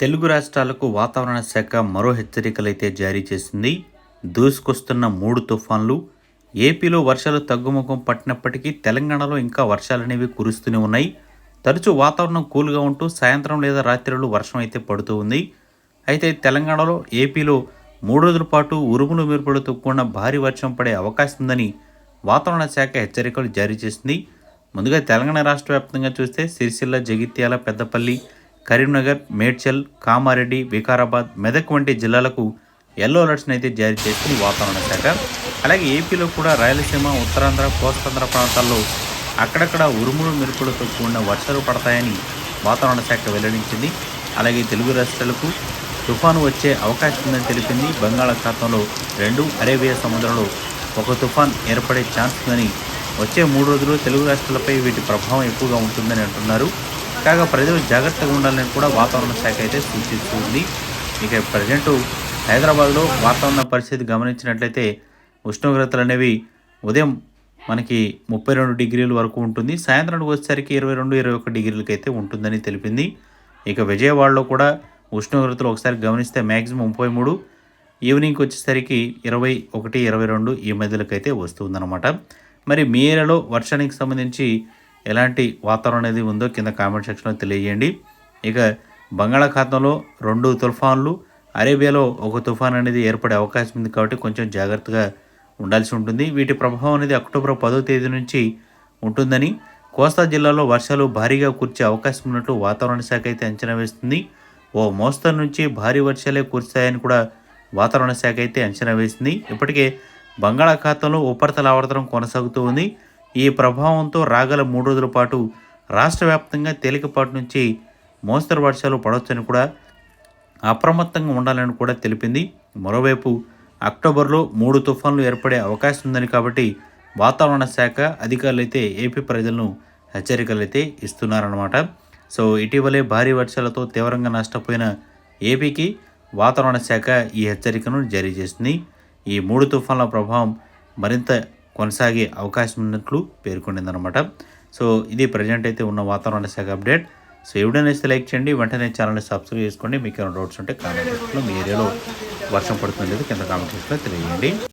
తెలుగు రాష్ట్రాలకు వాతావరణ శాఖ మరో హెచ్చరికలైతే జారీ చేసింది. దూసుకొస్తున్న మూడు తుఫాన్లు. ఏపీలో వర్షాలు తగ్గుముఖం పట్టినప్పటికీ తెలంగాణలో ఇంకా వర్షాలనేవి కురుస్తూనే ఉన్నాయి. తరచూ వాతావరణం కూల్గా ఉంటూ సాయంత్రం లేదా రాత్రిలో వర్షం అయితే పడుతూ ఉంది. అయితే తెలంగాణలో ఏపీలో మూడు రోజుల పాటు ఉరుములు మెరుపులతో కూడిన భారీ వర్షం పడే అవకాశం ఉందని వాతావరణ శాఖ హెచ్చరికలు జారీ చేసింది. ముందుగా తెలంగాణ రాష్ట్ర వ్యాప్తంగా చూస్తే సిరిసిల్ల జగిత్యాల పెద్దపల్లి కరీంనగర్ మేడ్చల్ కామారెడ్డి వికారాబాద్ మెదక్ వంటి జిల్లాలకు ఎల్లో అలర్ట్స్ని అయితే జారీ చేసింది వాతావరణ శాఖ. అలాగే ఏపీలో కూడా రాయలసీమ ఉత్తరాంధ్ర కోస్తాంధ్ర ప్రాంతాల్లో అక్కడక్కడ ఉరుములు మెరుపులతో కూడిన వర్షాలు పడతాయని వాతావరణ శాఖ వెల్లడించింది. అలాగే తెలుగు రాష్ట్రాలకు తుఫాను వచ్చే అవకాశం ఉందని తెలిపింది. బంగాళాఖాతంలో రెండు అరేబియా సముద్రంలో ఒక తుఫాన్ ఏర్పడే ఛాన్స్ ఉందని వచ్చే మూడు రోజులు తెలుగు రాష్ట్రాలపై వీటి ప్రభావం ఎక్కువగా ఉంటుందని అంటున్నారు. కాగా ప్రజలు జాగ్రత్తగా ఉండాలని కూడా వాతావరణ శాఖ అయితే సూచిస్తుంది. ఇక ప్రజెంట్ హైదరాబాద్లో వాతావరణ పరిస్థితి గమనించినట్లయితే ఉష్ణోగ్రతలు అనేవి ఉదయం మనకి ముప్పై రెండు డిగ్రీల వరకు ఉంటుంది. సాయంత్రానికి వచ్చేసరికి ఇరవై రెండు ఇరవై ఒక డిగ్రీలకి అయితే ఉంటుందని తెలిపింది. ఇక విజయవాడలో కూడా ఉష్ణోగ్రతలు ఒకసారి గమనిస్తే మ్యాక్సిమం ముప్పై మూడు ఈవినింగ్కి వచ్చేసరికి ఇరవై ఒకటి ఇరవై రెండు ఈ మధ్యలోకైతే వస్తుందన్నమాట. మరి మీ ఏరియాలో వర్షానికి సంబంధించి ఎలాంటి వాతావరణం అనేది ఉందో కింద కామెంట్ సెక్షన్లో తెలియజేయండి. ఇక బంగాళాఖాతంలో రెండు తుఫాన్లు అరేబియాలో ఒక తుఫాన్ అనేది ఏర్పడే అవకాశం ఉంది కాబట్టి కొంచెం జాగ్రత్తగా ఉండాల్సి ఉంటుంది. వీటి ప్రభావం అనేది అక్టోబర్ పదో తేదీ నుంచి ఉంటుందని. కోస్తా జిల్లాలో వర్షాలు భారీగా కురిచే అవకాశం ఉన్నట్లు వాతావరణ శాఖ అయితే అంచనా వేస్తుంది. ఓ మోస్తరు నుంచి భారీ వర్షాలే కురుస్తాయని కూడా వాతావరణ శాఖ అయితే అంచనా వేసింది. ఇప్పటికే బంగాళాఖాతంలో ఉపరితల ఆవర్తనం కొనసాగుతూ ఉంది. ఈ ప్రభావంతో రాగల మూడు రోజుల పాటు రాష్ట్ర వ్యాప్తంగా తేలికపాటి నుంచి మోస్తరు వర్షాలు పడవచ్చని కూడా అప్రమత్తంగా ఉండాలని కూడా తెలిపింది. మరోవైపు అక్టోబర్లో మూడు తుఫాన్లు ఏర్పడే అవకాశం ఉందని కాబట్టి వాతావరణ శాఖ అధికారులు అయితే ఏపీ ప్రజలను హెచ్చరికలు అయితే ఇస్తున్నారన్నమాట. సో ఇటీవలే భారీ వర్షాలతో తీవ్రంగా నష్టపోయిన ఏపీకి వాతావరణ శాఖ ఈ హెచ్చరికను జారీ చేసింది. ఈ మూడు తుఫాన్ల ప్రభావం మరింత కొనసాగే అవకాశం ఉన్నట్లు పేర్కొనిందనమాట సో ఇది ప్రజెంట్ అయితే ఉన్న వాతావరణ శాఖ అప్డేట్ సో ఎవడైనా ఇస్తే లైక్ చేయండి వెంటనే ఛానల్ని సబ్స్క్రైబ్ చేసుకోండి మీకు ఏమైనా డౌట్స్ ఉంటే కామెంట్ సెక్షన్లో మీ ఏరియాలో వర్షం పడుతుంది లేదు కింద కామెంట్ సెక్షన్లో తెలియజేయండి.